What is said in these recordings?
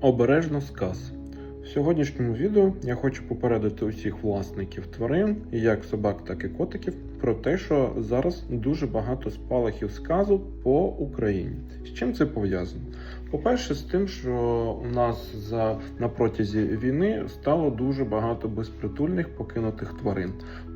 Обережно сказ. В сьогоднішньому відео я хочу попередити усіх власників тварин, як собак, так і котиків, про те, що зараз дуже багато спалахів сказу по Україні. З чим це пов'язано? По-перше, з тим, що у нас за на протязі війни стало дуже багато безпритульних покинутих тварин.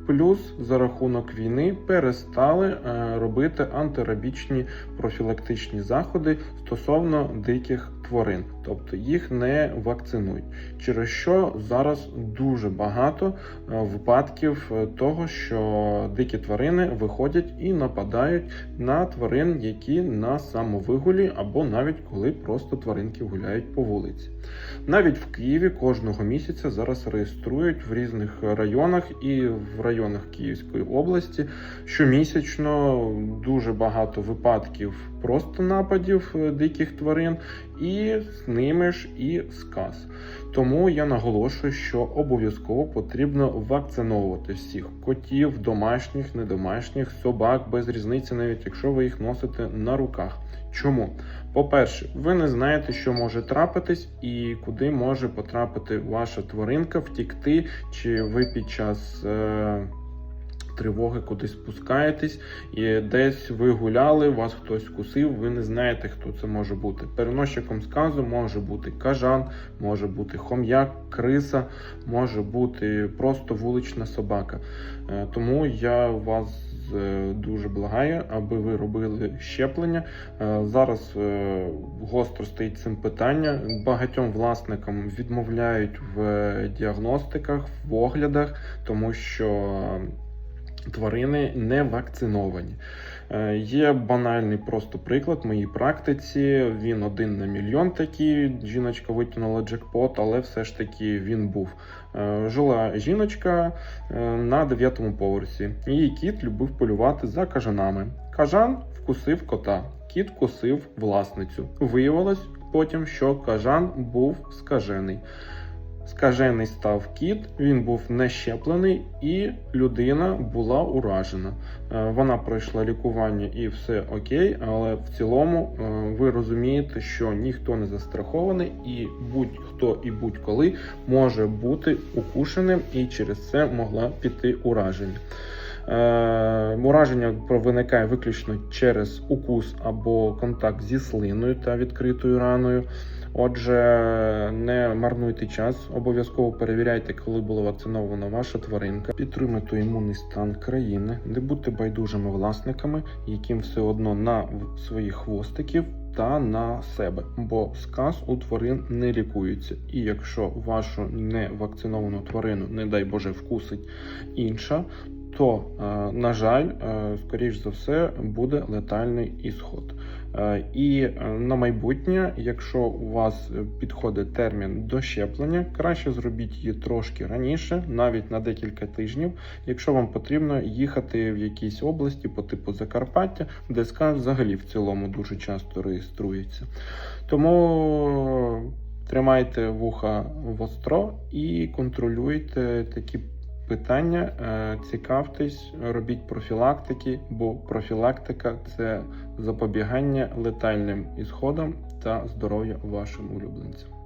Плюс за рахунок війни перестали е, робити антирабічні профілактичні заходи стосовно диких тварин, тобто їх не вакцинують. Через що зараз дуже багато е, випадків е, того, що дикі тварини виходять і нападають на тварин, які на самовигулі, або навіть коли просто тваринки гуляють по вулиці. Навіть в Києві кожного місяця зараз реєструють в різних районах і в районах Київської області щомісячно дуже багато випадків просто нападів е, диких тварин, і з ними ж і сказ. Тому я наголошую, що обов'язково потрібно вакциновувати всіх котів, домашніх, недомашніх, собак без різниці, навіть якщо ви їх носите на руках. Чому? По-перше, ви не знаєте, що може трапитись і куди може потрапити ваша тваринка, втікти, чи ви під час. Е- Тривоги кудись спускаєтесь, і десь ви гуляли, вас хтось кусив, ви не знаєте, хто це може бути. Переносчиком сказу може бути кажан, може бути хом'як, криса, може бути просто вулична собака. Е, Тому я вас е, дуже благаю, аби ви робили щеплення. Е, Зараз гостро стоїть цим питання. Багатьом власникам відмовляють в діагностиках, в оглядах, тому що тварини не вакциновані. Е, Є банальний просто приклад моїй практиці. Він один на мільйон такий. Жіночка витягнула джекпот, але все ж таки він був. Е, Жила жіночка е, на дев'ятому поверсі. Її кіт любив полювати за кажанами. Кажан вкусив кота, кіт кусив власницю. Виявилось потім, що кажан був скажений. Скажений став кіт, він був не щеплений, і людина була уражена. Е, Вона пройшла лікування і все окей, але в цілому е, ви розумієте, що ніхто не застрахований, і будь-хто і будь-коли може бути укушеним, і через це могла піти ураження. Е, Ураження виникає виключно через укус або контакт зі слиною та відкритою раною. Отже, не марнуйте час, обов'язково перевіряйте, коли була вакцинована ваша тваринка. Підтримуйте імунний стан країни, не будьте байдужими власниками, яким все одно на своїх хвостиків та на себе, бо сказ у тварин не лікується. І якщо вашу невакциновану тварину, не дай Боже, вкусить інша, то, е, на жаль, е, скоріш за все, буде летальний ісход. Е, І на майбутнє, якщо у вас підходить термін до щеплення, краще зробіть її трошки раніше, навіть на декілька тижнів, якщо вам потрібно їхати в якійсь області по типу Закарпаття, де сказ взагалі в цілому дуже часто реєструється. Тому тримайте вуха востро і контролюйте такі питання, е, цікавтесь, робіть профілактики, бо профілактика це запобігання летальним ісходам та здоров'я вашим улюбленцям.